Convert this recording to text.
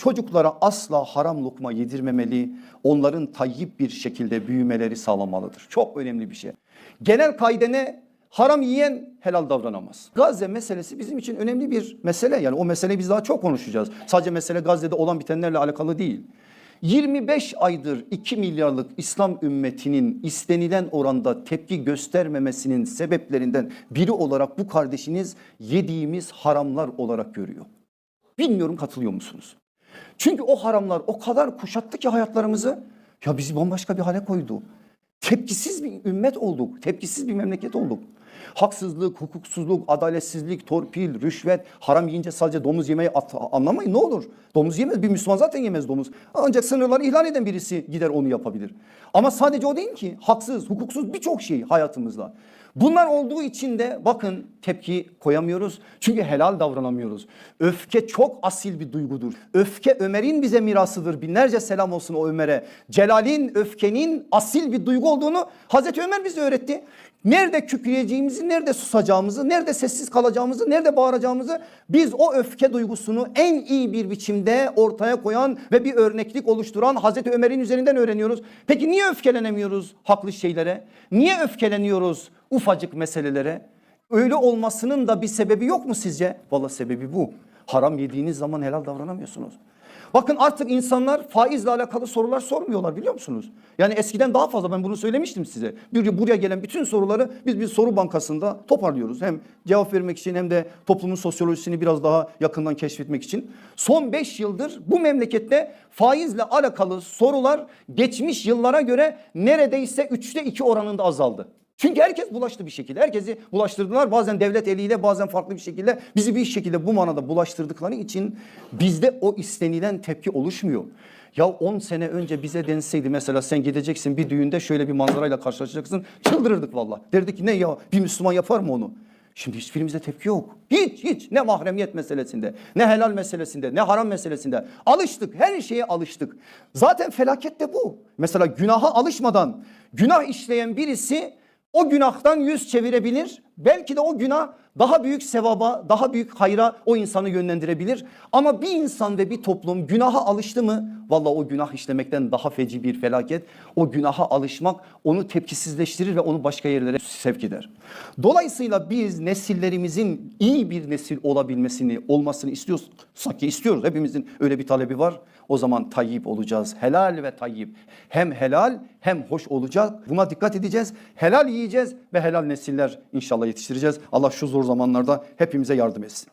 Çocuklara asla haram lokma yedirmemeli, onların tayyip bir şekilde büyümeleri sağlamalıdır. Çok önemli bir şey. Genel kaide? Haram yiyen helal davranamaz. Gazze meselesi bizim için önemli bir mesele. Yani o meseleyi biz daha çok konuşacağız. Sadece mesele Gazze'de olan bitenlerle alakalı değil. 25 aydır 2 milyarlık İslam ümmetinin istenilen oranda tepki göstermemesinin sebeplerinden biri olarak bu kardeşiniz yediğimiz haramlar olarak görüyor. Bilmiyorum katılıyor musunuz? Çünkü o haramlar o kadar kuşattı ki hayatlarımızı ya bizi bambaşka bir hale koydu. Tepkisiz bir ümmet olduk. Tepkisiz bir memleket olduk. Haksızlık, hukuksuzluk, adaletsizlik, torpil, rüşvet, haram yiyince sadece domuz yemeyi anlamayın ne olur. Domuz yemez bir Müslüman zaten yemez domuz. Ancak sınırları ihlal eden birisi gider onu yapabilir. Ama sadece o değil ki haksız, hukuksuz birçok şey hayatımızda. Bunlar olduğu için de bakın tepki koyamıyoruz. Çünkü helal davranamıyoruz. Öfke çok asil bir duygudur. Öfke Ömer'in bize mirasıdır. Binlerce selam olsun o Ömer'e. Celal'in öfkenin asil bir duygu olduğunu Hazreti Ömer bize öğretti. Nerede kükreyeceğimizi, nerede susacağımızı, nerede sessiz kalacağımızı, nerede bağıracağımızı biz o öfke duygusunu en iyi bir biçimde ortaya koyan ve bir örneklik oluşturan Hazreti Ömer'in üzerinden öğreniyoruz. Peki niye öfkelenemiyoruz haklı şeylere? Niye öfkeleniyoruz ufacık meselelere? Öyle olmasının da bir sebebi yok mu sizce? Valla sebebi bu. Haram yediğiniz zaman helal davranamıyorsunuz. Bakın artık insanlar faizle alakalı sorular sormuyorlar biliyor musunuz? Yani eskiden daha fazla ben bunu söylemiştim size. Bir, buraya gelen bütün soruları biz bir soru bankasında toparlıyoruz. Hem cevap vermek için hem de toplumun sosyolojisini biraz daha yakından keşfetmek için. Son 5 yıldır bu memlekette faizle alakalı sorular geçmiş yıllara göre neredeyse 3'te 2 oranında azaldı. Çünkü herkes bulaştı bir şekilde. Herkesi bulaştırdılar. Bazen devlet eliyle bazen farklı bir şekilde bizi bir şekilde bu manada bulaştırdıkları için bizde o istenilen tepki oluşmuyor. Ya 10 sene önce bize denseydi mesela sen gideceksin bir düğünde şöyle bir manzarayla karşılaşacaksın. Çıldırırdık valla. Derdik ki ne ya bir Müslüman yapar mı onu? Şimdi hiçbirimizde tepki yok. Hiç hiç ne mahremiyet meselesinde, ne helal meselesinde, ne haram meselesinde. Alıştık her şeye alıştık. Zaten felaket de bu. Mesela günaha alışmadan günah işleyen birisi o günahtan yüz çevirebilir. Belki de o günah daha büyük sevaba, daha büyük hayra o insanı yönlendirebilir. Ama bir insan ve bir toplum günaha alıştı mı? Vallahi o günah işlemekten daha feci bir felaket. O günaha alışmak onu tepkisizleştirir ve onu başka yerlere sevk eder. Dolayısıyla biz nesillerimizin iyi bir nesil olabilmesini, olmasını istiyorsak ki istiyoruz. Hepimizin öyle bir talebi var. O zaman tayyip olacağız. Helal ve tayyip. Hem helal hem hoş olacak. Buna dikkat edeceğiz. Helal yiyeceğiz ve helal nesiller inşallah yetiştireceğiz. Allah şu zor zamanlarda hepimize yardım etsin.